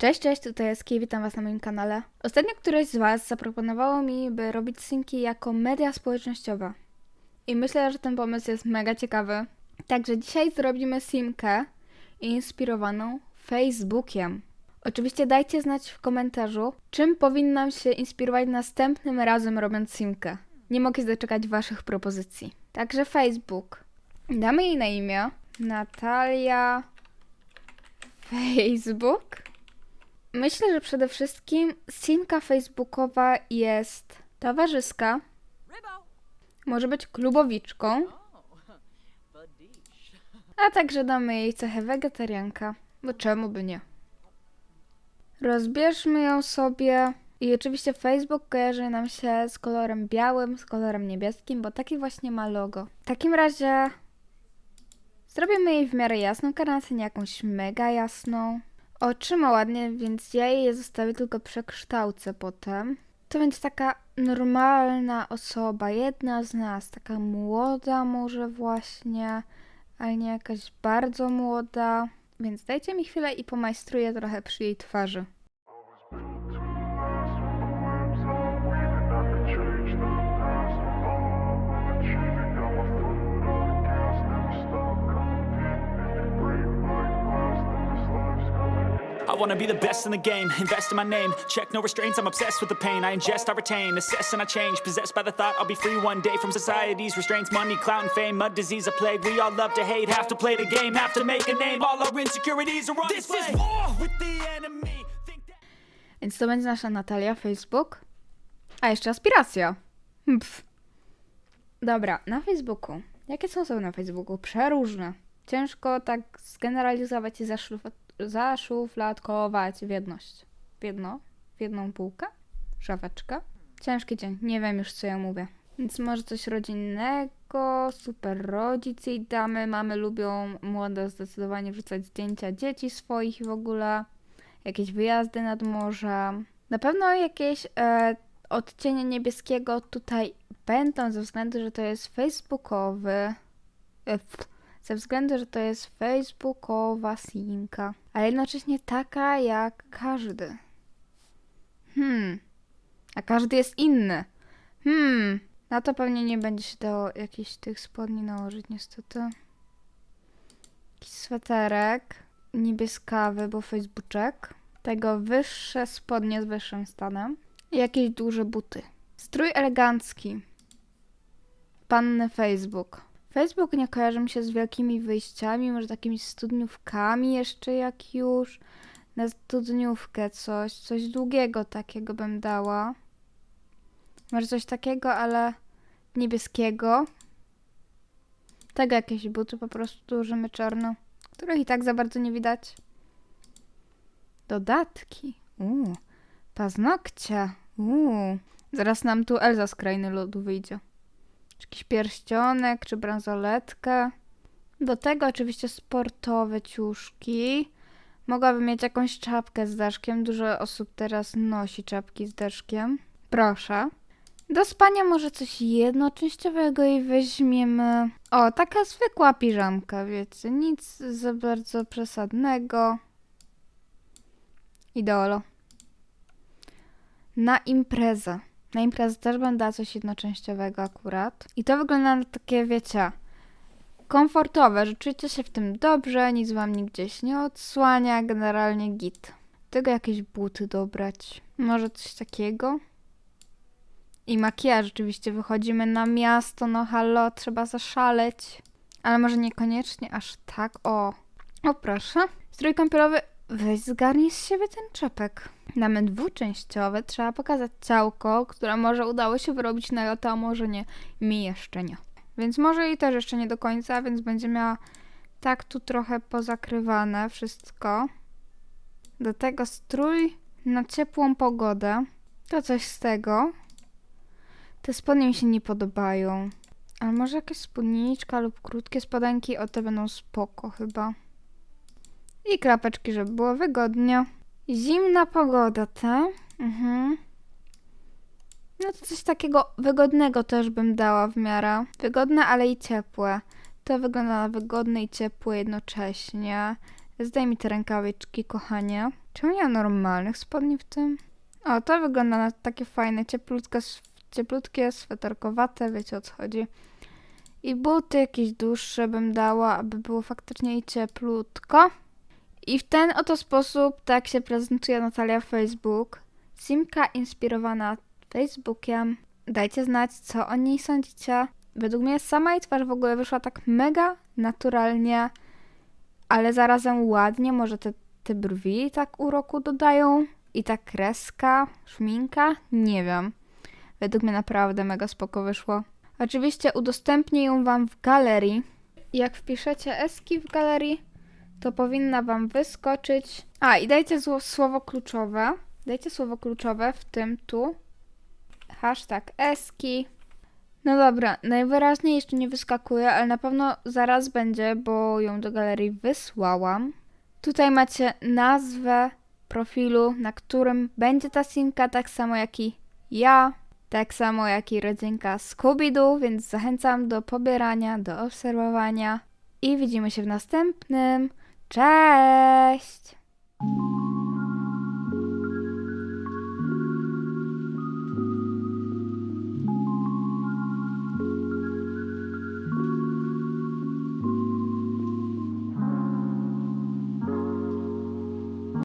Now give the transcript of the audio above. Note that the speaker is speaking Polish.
Cześć, cześć, tutaj jest Kij, witam Was na moim kanale. Ostatnio któreś z Was zaproponowało mi, by robić synki jako media społecznościowe. I myślę, że ten pomysł jest mega ciekawy. Także dzisiaj zrobimy simkę inspirowaną Facebookiem. Oczywiście dajcie znać w komentarzu, czym powinnam się inspirować następnym razem robiąc simkę. Nie mogę się doczekać Waszych propozycji. Także Facebook. Damy jej na imię Natalia Facebook. Myślę, że przede wszystkim simka facebookowa jest towarzyska, może być klubowiczką, a także damy jej cechę wegetarianka, bo czemu by nie. Rozbierzmy ją sobie i oczywiście Facebook kojarzy nam się z kolorem białym, z kolorem niebieskim, bo taki właśnie ma logo. W takim razie zrobimy jej w miarę jasną karnację, nie jakąś mega jasną. Oczy ma ładnie, więc ja jej zostawię tylko przekształcę potem. To będzie taka normalna osoba, jedna z nas, taka młoda może właśnie, ale nie jakaś bardzo młoda. Więc dajcie mi chwilę i pomajstruję trochę przy jej twarzy. Wanna be the best in the game, invest in my name. Check no restraints, I'm obsessed with the pain. I ingest, I retain, assess, and I change. Possessed by the thought I'll be free one day from society's restraints. Money, clout, and fame, mud, disease, a plague. We all love to hate, have to play the game, have to make a name. All our insecurities are on This is war with the enemy. Think that- Więc to będzie nasza Natalia Facebook. A jeszcze aspiracja. Pff. Dobra, na Facebooku. Jakie są osoby na Facebooku? Przeróżne. Ciężko tak zgeneralizować i zaszluf- zaszufladkować w jedność. W jedno? W jedną półkę? Szafeczkę? Ciężki dzień. Nie wiem już, co ja mówię. Więc może coś rodzinnego, super rodzic jej damy. Mamy lubią młode zdecydowanie wrzucać zdjęcia dzieci swoich i w ogóle jakieś wyjazdy nad morze. Na pewno jakieś e, odcienie niebieskiego tutaj będą ze względu, że to jest facebookowy. E, ze względu, że to jest facebookowa simka. Ale jednocześnie taka jak każdy. Hmm. A każdy jest inny. Hmm. Na to pewnie nie będzie się dało jakichś tych spodni nałożyć niestety. Jakiś sweterek niebieskawy, bo facebooczek. Tego wyższe spodnie z wyższym stanem. I jakieś duże buty. Strój elegancki. Panny Facebook. Facebook nie kojarzy mi się z wielkimi wyjściami, może takimi studniówkami jeszcze jak już. Na studniówkę coś, coś długiego takiego bym dała. Może coś takiego, ale niebieskiego. Tego jakieś buty po prostu dużymy czarno, których i tak za bardzo nie widać. Dodatki. Uuu. Paznokcie. Uuu. Zaraz nam tu Elza z krainy lodu wyjdzie. Jakiś pierścionek, czy bransoletkę. Do tego oczywiście sportowe ciuszki. Mogłabym mieć jakąś czapkę z daszkiem. Dużo osób teraz nosi czapki z daszkiem. Proszę. Do spania może coś jednoczęściowego i weźmiemy. O, taka zwykła piżamka, wiecie. Nic za bardzo przesadnego. Idolo. Na imprezę. Na imprezę też będę dała coś jednoczęściowego akurat. I to wygląda na takie, wiecie, komfortowe, że czujecie się w tym dobrze, nic wam nigdzie się nie odsłania, generalnie git. Tego jakieś buty dobrać. Może coś takiego? I makijaż oczywiście. Wychodzimy na miasto, no halo, trzeba zaszaleć. Ale może niekoniecznie aż tak. O, o proszę. Strój kąpielowy. Weź zgarnij z siebie ten czepek. Damy dwuczęściowe. Trzeba pokazać ciałko, które może udało się wyrobić na lata, a może nie. Mi jeszcze nie. Więc może i też jeszcze nie do końca, więc będzie miała tak tu trochę pozakrywane wszystko. Do tego strój na ciepłą pogodę. To coś z tego. Te spodnie mi się nie podobają. Ale może jakaś spódniczka lub krótkie spodenki, o te będą spoko chyba. I klapeczki, żeby było wygodnie. Zimna pogoda, te? Mhm. No to coś takiego wygodnego też bym dała w miarę. Wygodne, ale i ciepłe. To wygląda na wygodne i ciepłe jednocześnie. Zdaj mi te rękawiczki, kochanie. Czemu nie ma normalnych spodni w tym? O, to wygląda na takie fajne, cieplutkie, cieplutkie, sweterkowate, wiecie o co chodzi. I buty jakieś dłuższe bym dała, aby było faktycznie i cieplutko. I w ten oto sposób tak się prezentuje Natalia Facebook. Simka inspirowana Facebookiem. Dajcie znać, co o niej sądzicie. Według mnie sama jej twarz w ogóle wyszła tak mega naturalnie, ale zarazem ładnie. Może te, te brwi tak uroku dodają i ta kreska, szminka, nie wiem. Według mnie naprawdę mega spoko wyszło. Oczywiście udostępnię ją Wam w galerii. Jak wpiszecie eski w galerii, to powinna Wam wyskoczyć. A, i dajcie słowo kluczowe. Dajcie słowo kluczowe w tym tu. Hashtag eski. No dobra, najwyraźniej jeszcze nie wyskakuje, ale na pewno zaraz będzie, bo ją do galerii wysłałam. Tutaj macie nazwę profilu, na którym będzie ta simka, tak samo jak i ja, tak samo jak i rodzynka Scooby-Doo, więc zachęcam do pobierania, do obserwowania i widzimy się w następnym. Cześć!